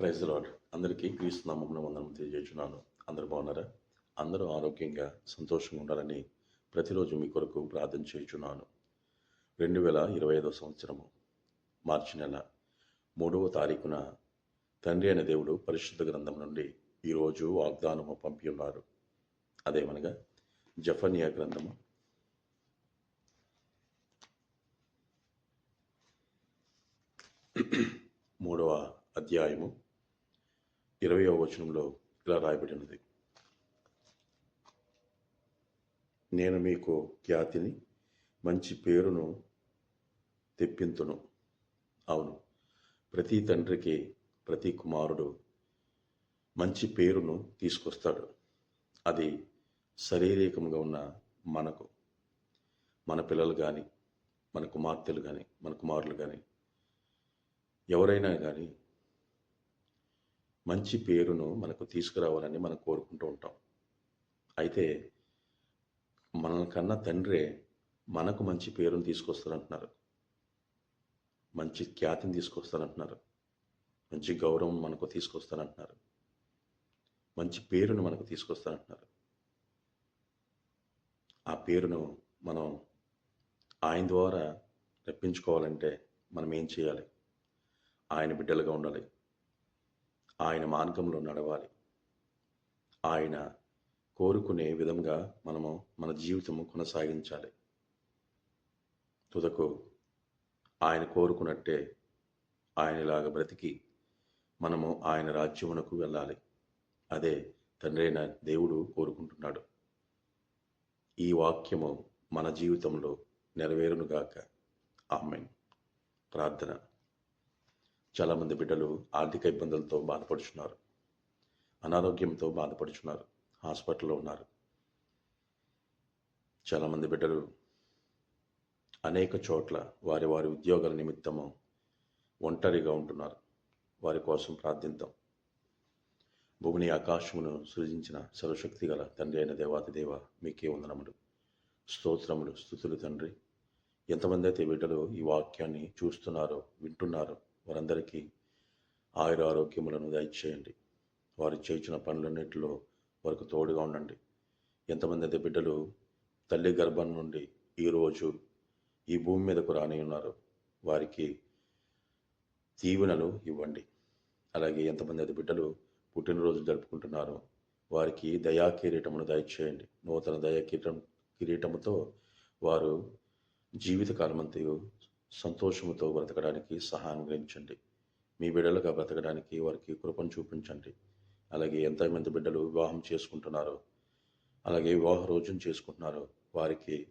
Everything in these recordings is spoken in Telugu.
ప్రైజ్ లాడ్ అందరికీ క్రీస్తు నామంలో వందనం తెలియజేస్తున్నాను. అందరు బాగున్నారా? అందరూ ఆరోగ్యంగా సంతోషంగా ఉండాలని ప్రతిరోజు మీ కొరకు ప్రార్థన చేయుచున్నాను. రెండు వేల ఇరవై ఐదో సంవత్సరము మార్చి నెల మూడవ తారీఖున తండ్రి అయిన దేవుడు పరిశుద్ధ గ్రంథం నుండి ఈరోజు వాగ్దానము పంపి ఉన్నారు. అదేమనగా జఫనియా గ్రంథము. మూడవ అధ్యాయము ఇరవై వచనంలో ఇలా రాయబడినది. నేను మీకు ఖ్యాతిని మంచి పేరును తెప్పింతును. అవును ప్రతి తండ్రికి ప్రతి కుమారుడు మంచి పేరును తీసుకొస్తాడు. అది శారీరకంగా ఉన్న మనకు మన పిల్లలు కానీ మన కుమార్తెలు కానీ మన కుమారులు కానీ ఎవరైనా కానీ మంచి పేరును మనకు తీసుకురావాలని మనం కోరుకుంటూ ఉంటాం. అయితే మనకన్నా తండ్రే మనకు మంచి పేరును తీసుకొస్తారంటున్నారు. మంచి ఖ్యాతిని తీసుకొస్తారంటున్నారు. మంచి గౌరవం మనకు తీసుకొస్తానంటున్నారు మంచి పేరును మనకు తీసుకొస్తానంటున్నారు ఆ పేరును మనం ఆయన ద్వారా రప్పించుకోవాలంటే మనం ఏం చేయాలి? ఆయన బిడ్డలుగా ఉండాలి. ఆయన మార్గంలో నడవాలి. ఆయన కోరుకునే విధంగా మనము మన జీవితము కొనసాగించాలి. తుదకు ఆయన కోరుకున్నట్టే ఆయనలాగా బ్రతికి మనము ఆయన రాజ్యమునకు వెళ్ళాలి. అదే తండ్రైన దేవుడు కోరుకుంటున్నాడు. ఈ వాక్యము మన జీవితంలో నెరవేరునుగాక ఆమెన్. ప్రార్థన. చాలామంది బిడ్డలు ఆర్థిక ఇబ్బందులతో బాధపడుచున్నారు. అనారోగ్యంతో బాధపడుచున్నారు. హాస్పిటల్లో ఉన్నారు. చాలామంది బిడ్డలు అనేక చోట్ల వారి వారి ఉద్యోగాల నిమిత్తము ఒంటరిగా ఉంటున్నారు. వారి కోసం ప్రార్థిద్దాం భూమిని ఆకాశమును సృజించిన సర్వశక్తి గల తండ్రి అయిన దేవాతి దేవ మీకే వందనములు. స్తోత్రములు స్థుతులు తండ్రి. ఎంతమంది అయితే బిడ్డలు ఈ వాక్యాన్ని చూస్తున్నారో వింటున్నారో వారందరికీ ఆయుర ఆరోగ్యములను దయచేయండి. వారు చేయించిన పనులన్నింటిలో వారికి తోడుగా ఉండండి. ఎంతమంది అయితే బిడ్డలు తల్లి గర్భం నుండి ఈరోజు ఈ భూమి మీదకు రాని ఉన్నారు వారికి దీవెనలు ఇవ్వండి. అలాగే ఎంతమంది అయితే బిడ్డలు పుట్టినరోజు జరుపుకుంటున్నారో వారికి దయా కిరీటమును దయచేయండి. నూతన దయా కిరీటం కిరీటముతో వారు జీవితకాలమంతయు సంతోషముతో బ్రతకడానికి సహాయం గ్రహించండి. మీ బిడ్డలుగా బ్రతకడానికి వారికి కృపను చూపించండి. అలాగే ఎంతమంది బిడ్డలు వివాహం చేసుకుంటున్నారో అలాగే వివాహ రోజును చేసుకుంటున్నారో. వారికి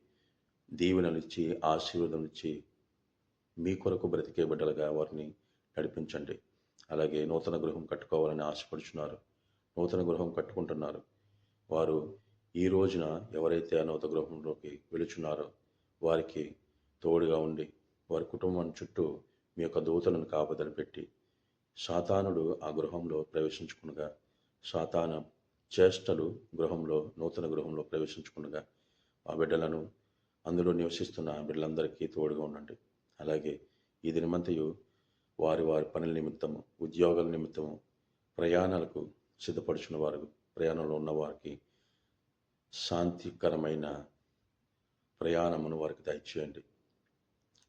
దీవెనలు ఇచ్చి ఆశీర్వాదం ఇచ్చి మీ కొరకు బ్రతికే బిడ్డలుగా వారిని నడిపించండి. అలాగే నూతన గృహం కట్టుకోవాలని ఆశపడుచున్నారు నూతన గృహం కట్టుకుంటున్నారు. వారు ఈ రోజున ఎవరైతే ఆ నూతన గృహంలోకి వెళుచున్నారో వారికి తోడుగా ఉండి వారి కుటుంబం చుట్టూ మీ యొక్క దూతలను కాపదలు పెట్టి సాతానుడు ఆ గృహంలో ప్రవేశించుకునగా సాతాన చేష్టలు గృహంలో నూతన గృహంలో ప్రవేశించుకునగా ఆ బిడ్డలను అందులో నివసిస్తున్న బిడ్డలందరికీ తోడుగా ఉండండి. అలాగే ఈ దినమంతయు వారి వారి పనుల నిమిత్తము ఉద్యోగాల నిమిత్తము ప్రయాణాలకు సిద్ధపడుచున్న వారు ప్రయాణంలో ఉన్న వారికి శాంతికరమైన ప్రయాణమును వారికి దయచేయండి.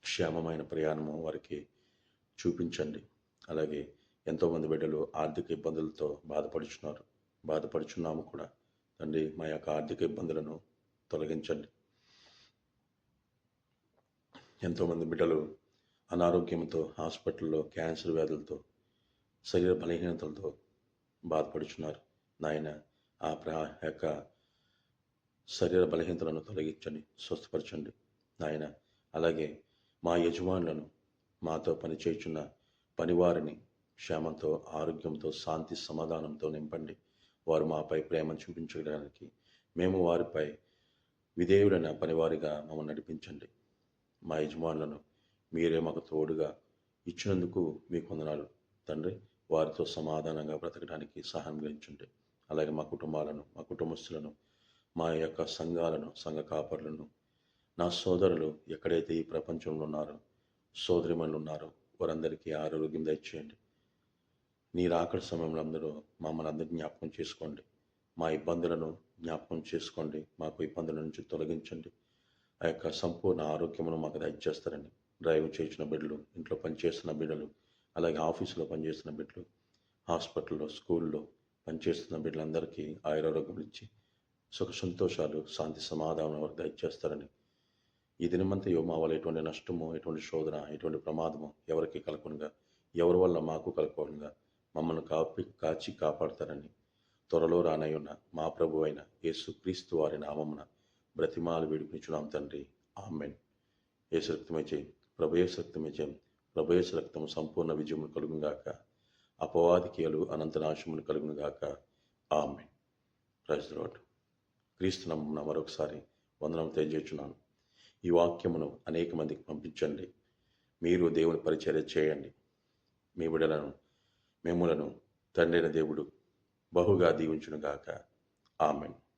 క్షేమమైన ప్రయాణము వారికి చూపించండి. అలాగే ఎంతోమంది బిడ్డలు ఆర్థిక ఇబ్బందులతో బాధపడుచున్నారు. బాధపడుచున్నాము కూడా. తండ్రి మా యొక్క ఆర్థిక ఇబ్బందులను తొలగించండి. ఎంతోమంది బిడ్డలు అనారోగ్యంతో హాస్పిటల్లో క్యాన్సర్ వ్యాధులతో శరీర బలహీనతలతో బాధపడుచున్నారు. నాయన ఆ ప్ర యొక్క శరీర బలహీనతలను తొలగించండి స్వస్థపరచండి. నాయన అలాగే మా యజమానులను మాతో పనిచేయుచున్న పనివారిని క్షేమంతో ఆరోగ్యంతో శాంతి సమాధానంతో నింపండి. వారు మాపై ప్రేమ చూపించడానికి మేము వారిపై విధేయుడైన పనివారిగా మమ్మల్ని నడిపించండి. మా యజమానులను మీరే మాకు తోడుగా ఇచ్చినందుకు మీకు వందనాలు. తండ్రి వారితో సమాధానంగా బ్రతకడానికి సహాయం గురించండి అలాగే మా కుటుంబాలను మా కుటుంబస్తులను మా యొక్క సంఘాలను సంఘ కాపరులను నా సోదరులు ఎక్కడైతే ఈ ప్రపంచంలో ఉన్నారో సోదరిమణులు ఉన్నారో వారందరికీ ఆరోగ్యం దయచేయండి. నీ రాకడ సమయంలో అందరూ మమ్మల్ని అందరినీ జ్ఞాపకం చేసుకోండి. మా ఇబ్బందులను జ్ఞాపకం చేసుకోండి. మాకు ఇబ్బందుల నుంచి తొలగించండి. ఆ యొక్క సంపూర్ణ ఆరోగ్యమును మాకు దయచేస్తారండి డ్రైవ్ చేసిన బిడ్డలు ఇంట్లో పనిచేస్తున్న బిడ్డలు అలాగే ఆఫీసులో పనిచేస్తున్న బిడ్డలు హాస్పిటల్లో స్కూల్లో పనిచేస్తున్న బిడ్డలందరికీ ఆయురారోగ్యం ఇచ్చి సుఖ సంతోషాలు శాంతి సమాధానం వారికి దయచేస్తారని ఈ దినమంతా మా వల్ల ఎటువంటి నష్టము ఎటువంటి శోధన ఎటువంటి ప్రమాదము ఎవరికి కలగకుండా ఎవరి వల్ల మాకు కలగకుండా మమ్మల్ని కాపి కాచి కాపాడతారని త్వరలో రానయ్యున్న మా ప్రభు అయిన యేసుక్రీస్తు వారి నామమున బ్రతిమాలు విడిపించున్నాం తండ్రి. ఆమెన్. యేసు రక్తమే చేయి ప్రభు యేసు రక్తమే చేయం రక్తము సంపూర్ణ విజయమును కలుగుగాక అపవాదికీయలు అనంత నాశమును కలుగునుగాక. ఆమెన్. ప్రైజ్ క్రీస్తు నమ్మున మరొకసారి వందనం తెలియజేస్తున్నాను ఈ వాక్యమును అనేక మందికి పంపించండి. మీరు దేవుని పరిచర్య చేయండి. మీ బిడలను మిమ్ములను తండ్రిన దేవుడు బహుగా దీవించునుగాక. ఆమెను.